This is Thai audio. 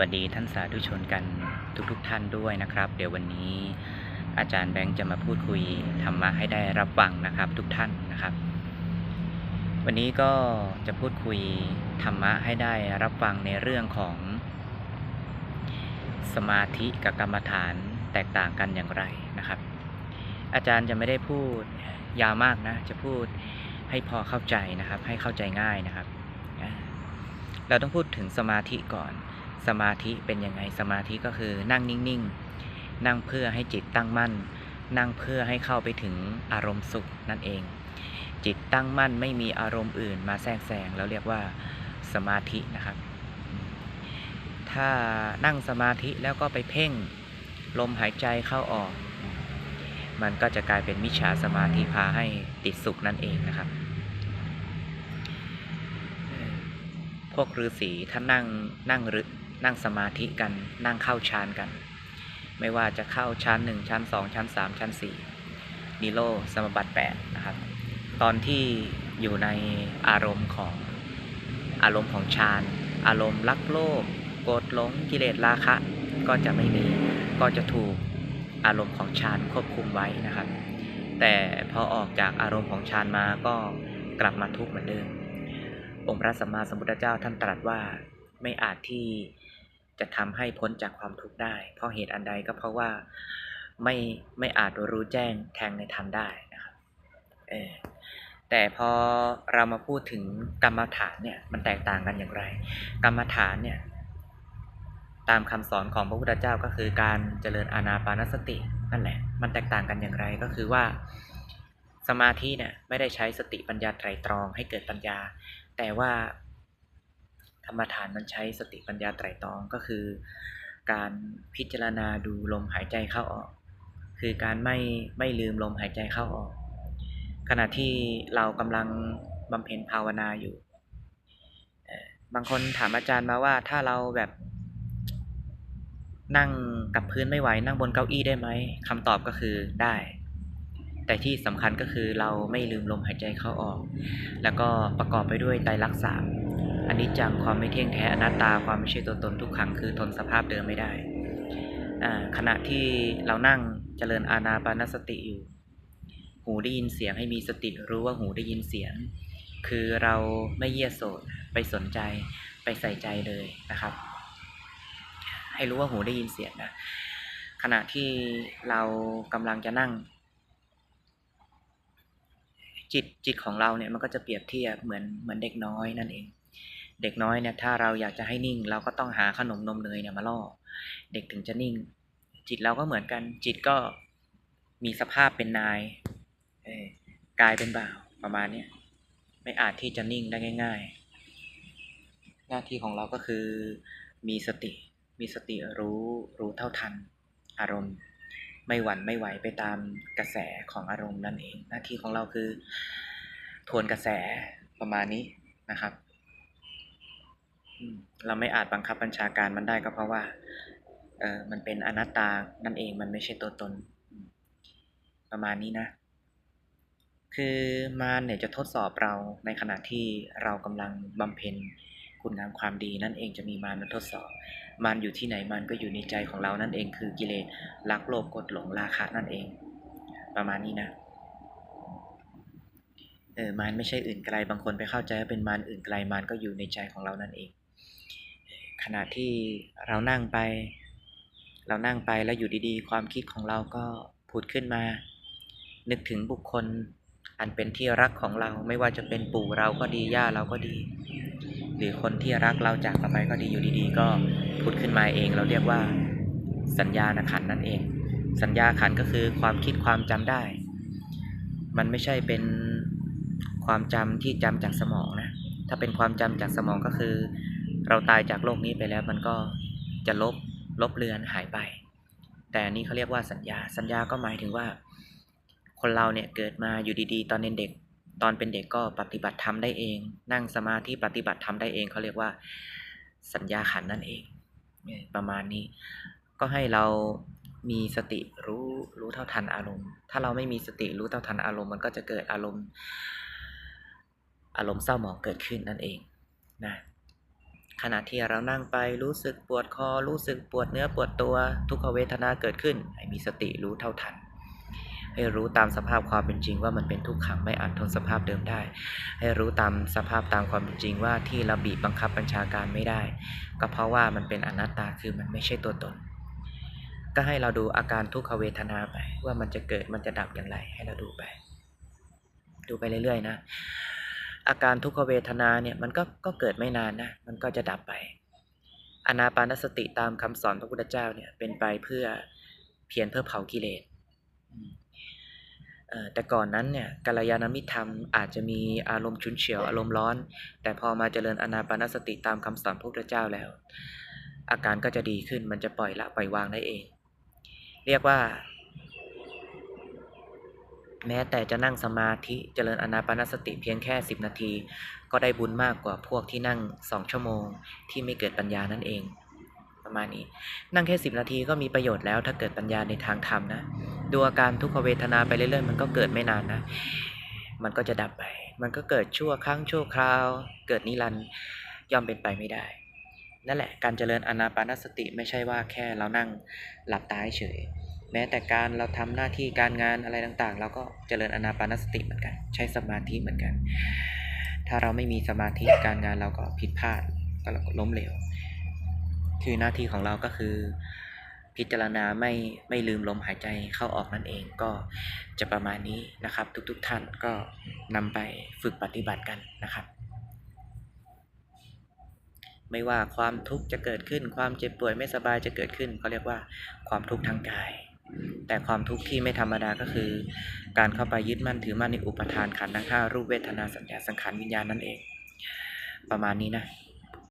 วัสดีท่านสาธุชนกันทุกๆทท่านด้วยนะครับ เดี๋ยววันนี้อาจารย์แบงค์จะมาพูดคุยธรรมะให้ได้รับฟังนะครับทุกท่านนะครับ วันนี้ก็จะพูดคุยธรรมะให้ได้รับฟังในเรื่องของสมาธิกับกรรมฐานแตกต่างกันอย่างไรนะครับ อาจารย์จะไม่ได้พูดยาวมากนะ จะพูดให้พอเข้าใจนะครับ ให้เข้าใจง่ายนะครับ เราต้องพูดถึงสมาธิก่อน สมาธิเป็นยังไงสมาธิก็คือนั่งนิ่งๆ นั่งเพื่อให้จิตตั้งมั่น นั่งเพื่อให้เข้าไปถึงอารมณ์สุขนั่นเอง จิตตั้งมั่นไม่มีอารมณ์อื่น มาแทรกแซงเราเรียกว่าสมาธินะครับ ถ้านั่งสมาธิแล้วก็ไปเพ่งลมหายใจเข้าออก มันก็จะกลายเป็นมิจฉาสมาธิพาให้ติดสุขนั่นเองนะครับ พวกฤาษีถ้านั่งนั่งหรือ นั่งสมาธิกันนั่งเข้าฌานกัน ไม่ว่าจะเข้าชั้นหนึ่งชั้นสองชั้นสามชั้นสี่นิโรสมบัติแปดนะครับ ตอนที่อยู่ในอารมณ์ของอารมณ์ของฌานอารมณ์รักโลภโกรธหลงกิเลสราคะ ก็จะไม่มีก็จะถูกอารมณ์ของฌานควบคุมไว้นะครับ แต่พอออกจากอารมณ์ของฌานมาก็กลับมาทุกข์เหมือนเดิมองค์พระสัมมาสัมพุทธเจ้าท่านตรัสว่าไม่อาจที่ จะทำให้พ้นจากความทุกข์ได้ เพราะเหตุอันใดก็เพราะว่าไม่ไม่อาจรู้แจ้งแทงในธรรมได้นะครับเออแต่พอเรามาพูดถึงกรรมฐานเนี่ยมันแตกต่างกันอย่างไร กรรมฐานเนี่ยตามคำสอนของพระพุทธเจ้าก็คือการเจริญอานาปานสตินั่นแหละ มันแตกต่างกันอย่างไรก็คือว่าสมาธิเนี่ยไม่ได้ใช้สติปัญญาไตรตรองให้เกิดปัญญา แต่ว่า กรรมฐานมันใช้สติปัญญาไตรตรองก็คือ การพิจารณาดูลมหายใจเข้าออก คือการไม่ไม่ลืมลมหายใจเข้าออก ขณะที่เรากำลังบำเพ็ญภาวนาอยู่บางคนถามอาจารย์มาว่าถ้าเราแบบนั่งกับพื้นไม่ไหวนั่งบนเก้าอี้ได้ไหมคำตอบก็คือได้ แต่ที่สำคัญก็คือเราไม่ลืมลมหายใจเข้าออก แล้วก็ประกอบไปด้วยไตรลักษณ์สาม อันนี้จังความไม่เที่ยงแท้อนัตตาความไม่ใช่ตัวตนทุกขังคือทนสภาพเดิมไม่ได้ ขณะที่เรานั่งเจริญอาณาปานสติอยู่ หูได้ยินเสียงให้มีสติรู้ว่าหูได้ยินเสียง คือเราไม่เยี่ยโสดไปสนใจไปใส่ใจเลยนะครับ ให้รู้ว่าหูได้ยินเสียงนะขณะที่เรากำลังจะนั่ง จิตจิตของเราเนี่ยมันก็จะเปรียบเทียบเหมือนเหมือนเด็กน้อยนั่นเอง เด็กน้อยเนี่ยถ้าเราอยากจะให้นิ่ง เราก็ต้องหาขนมนมเนยเนี่ยมาล่อ เด็กถึงจะนิ่ง จิตเราก็เหมือนกัน จิตก็มีสภาพเป็นนายกายเป็นบ่าวประมาณเนี้ยไม่อาจที่จะนิ่งได้ง่าย ๆ หน้าที่ของเราก็คือมีสติ มีสติรู้รู้เท่าทัน อารมณ์ ไม่หวั่นไม่ไหวไปตามกระแสของอารมณ์นั่นเอง หน้าที่ของเราคือ ทวนกระแสประมาณนี้นะครับ เราไม่อาจบังคับบัญชาการมันได้ก็เพราะว่าเออมันเป็นอนัตตานั่นเองมันไม่ใช่ตัวตน ประมาณนี้นะ คือมารเนี่ยจะทดสอบเราในขณะที่เรากำลังบำเพ็ญคุณงามความดีนั่นเองจะมีมารมาทดสอบ มารอยู่ที่ไหนมันก็อยู่ในใจของเรานั่นเองคือกิเลสรักโลภกดหลงราคะนั่นเอง ประมาณนี้นะเออมารไม่ใช่อื่นไกลบางคนไปเข้าใจว่าเป็นมารอื่นไกลมารก็อยู่ในใจของเรานั่นเอง ขณะที่เรานั่งไป เรานั่งไปแล้วอยู่ดีๆ ความคิดของเราก็ผุดขึ้นมา นึกถึงบุคคลอันเป็นที่รักของเราไม่ว่าจะเป็นปู่เราก็ดีย่าเราก็ดี หรือคนที่รักเราจากเราไปก็ดีอยู่ดีๆ ก็ผุดขึ้นมาเอง เราเรียกว่า สัญญาณขันนั่นเอง สัญญาขันก็คือความคิดความจำได้ มันไม่ใช่เป็นความจำที่จำจากสมองนะถ้าเป็นความจำจากสมองก็คือ เราตายจากโลกนี้ไปแล้วมันก็จะลบลบเลือนหายไป แต่นี้เขาเรียกว่าสัญญา สัญญาก็หมายถึงว่า คนเราเนี่ยเกิดมาอยู่ดีๆ ตอนเป็นเด็ก ตอนเป็นเด็กก็ปฏิบัติธรรมได้เอง นั่งสมาธิปฏิบัติธรรมได้เองเขาเรียกว่า สัญญาขันนั่นเอง ประมาณนี้ ก็ให้เรามีสติรู้รู้เท่าทันอารมณ์ ถ้าเราไม่มีสติรู้เท่าทันอารมณ์มันก็จะเกิดอารมณ์ อารมณ์เศร้าหมองเกิดขึ้นนั่นเองนะ ขณะที่เรานั่งไปรู้สึกปวดคอ รู้สึกปวดเนื้อปวดตัวทุกขเวทนาเกิดขึ้น ให้มีสติรู้เท่าทัน ให้รู้ตามสภาพความเป็นจริงว่ามันเป็นทุกขังไม่อาจทนสภาพเดิมได้ ให้รู้ตามสภาพตามความเป็นจริงว่าที่เราบีบบังคับบัญชาการไม่ได้ ก็เพราะว่ามันเป็นอนัตตาคือมันไม่ใช่ตัวตน ก็ให้เราดูอาการทุกขเวทนาไป ว่ามันจะเกิดมันจะดับอย่างไรให้เราดูไป ดูไปเรื่อยๆนะ อาการทุกขเวทนาเนี่ยมันก็ก็เกิดไม่นานนะมันก็จะดับไป อนาปานสติตามคำสอนพระพุทธเจ้าเนี่ยเป็นไปเพื่อเพียรเพื่อเผากิเลสแต่ก่อนนั้นเนี่ยกัลยาณมิตรธรรมอาจจะมีอารมณ์ชุนเฉียวอารมณ์ร้อน แต่พอมาเจริญอนาปานสติตามคำสอนพระพุทธเจ้าแล้ว อาการก็จะดีขึ้นมันจะปล่อยละปล่อยวางได้เอง เรียกว่า แม้แต่จะนั่งสมาธิเจริญอนาปานสติเพียงแค่ 10 นาที ก็ได้บุญมากกว่าพวกที่นั่ง 2 ชั่วโมง ที่ไม่เกิดปัญญานั่นเอง ประมาณนี้ นั่งแค่ 10 นาทีก็มีประโยชน์แล้วถ้าเกิดปัญญาในทางธรรมนะ ดูอาการทุกขเวทนาไปเรื่อยๆ มันก็เกิดไม่นานนะ มันก็จะดับไป มันก็เกิดชั่วครั้งชั่วคราว เกิดนิรันด์ย่อมเป็นไปไม่ได้ นั่นแหละการเจริญอนาปานสติไม่ใช่ว่าแค่เรานั่งหลับตาเฉย แม้แต่การเราทำหน้าที่การงานอะไรต่างๆ เราก็เจริญอนาปานสติเหมือนกัน ใช้สมาธิเหมือนกัน ถ้าเราไม่มีสมาธิการงานเราก็ผิดพลาดก็ล้มเหลว คือหน้าที่ของเราก็คือพิจารณาไม่ไม่ลืมลมหายใจเข้าออกนั่นเองก็จะประมาณนี้นะครับ ทุกๆทท่านก็นำไปฝึกปฏิบัติกันนะครับ ไม่ว่าความทุกข์จะเกิดขึ้น ความเจ็บป่วยไม่สบายจะเกิดขึ้นเขาเรียกว่าความทุกข์ทางกาย แต่ความทุกข์ที่ไม่ธรรมดาก็คือ การเข้าไปยึดมั่นถือมั่นในอุปทานขันธ์ทั้งห้ารูปเวทนาสัญญาสังขารวิญญาณนั่นเอง ประมาณนี้นะ